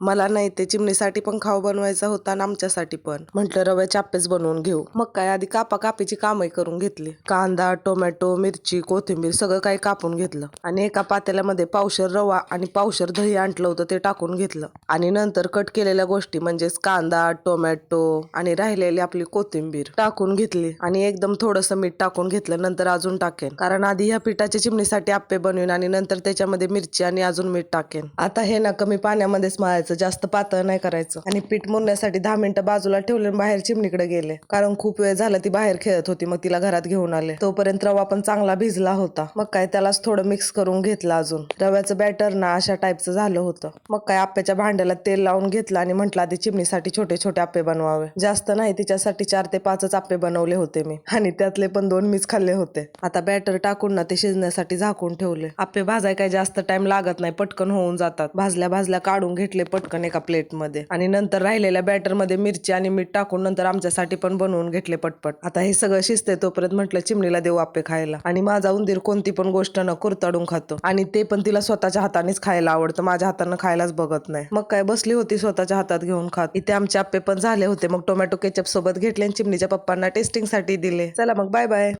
मला नाही ते चिमणीसाठी पण खाऊ बनवायचा होता आणि आमच्यासाठी पण. म्हटलं रव्याचे आप्पेच बनवून घेऊ. मग काय आधी कापा कापीची कामही करून घेतली. कांदा टोमॅटो मिरची कोथिंबीर सगळं काही कापून घेतलं. आणि एका पातेल्यामध्ये पावशर रवा आणि पावशर दही आणलं होतं ते टाकून घेतलं. आणि नंतर कट केलेल्या गोष्टी म्हणजेच कांदा टोमॅटो आणि राहिलेली आपली कोथिंबीर टाकून घेतली. आणि एकदम थोडस मीठ टाकून घेतलं नंतर अजून टाकेन. कारण आधी ह्या पिठाच्या चिमणीसाठी आप्पे बनवेन आणि नंतर त्याच्यामध्ये मिरची आणि अजून मीठ टाकेन. आता हे ना कमी पाण्यामध्येच मारायचं करायचं जास्त पातळ नाही करायचं. आणि पीठ मुरण्यासाठी दहा मिनिटं बाजूला ठेवले आणि बाहेर चिमणीकडे गेले. कारण खूप वेळ झाला ती बाहेर खेळत होती मग तिला घरात घेऊन आले. तोपर्यंत रवा पण चांगला भिजला होता. मग काय त्यालाच थोडं मिक्स करून घेतलं अजून. रव्याचं बॅटर ना अशा टाईपचं झालं होतं. मग काय आप्याच्या भांड्याला तेल लावून घेतलं आणि म्हटलं आधी चिमणीसाठी छोटे छोटे आप्पे बनवावे. जास्त नाही तिच्यासाठी चार ते पाचच आप्पे बनवले होते मी. आणि त्यातले पण दोन मीच खाल्ले होते. आता बॅटर टाकून ना ते शिजण्यासाठी झाकून ठेवले. आप्पे भाजाय काय जास्त टाइम लागत नाही पटकन होऊन जातात. भाजल्या भाजल्या काढून घेतले पटकन एका प्लेटमध्ये आणि नंतर राहिलेल्या बॅटरमध्ये मिरची आणि मीठ टाकून नंतर आमच्यासाठी पण बनवून घेतले पटपट. आता हे सगळं शिजते तोपर्यंत म्हटलं चिमणीला देऊ आप्पे खायला. आणि माझा उंदीर कोणती पण गोष्ट न कुरताडून खातो. आणि ते पण तिला स्वतःच्या हातानेच खायला आवडतं. माझ्या हातानं खायलाच बघत नाही. मग काय बसली होती स्वतःच्या हातात घेऊन खात. इथे आमचे आप्पे पण झाले होते. मग टोमॅटो केचप सोबत घेतले आणि चिमणीच्या पप्पांना टेस्टिंगसाठी दिले. चला मग बाय बाय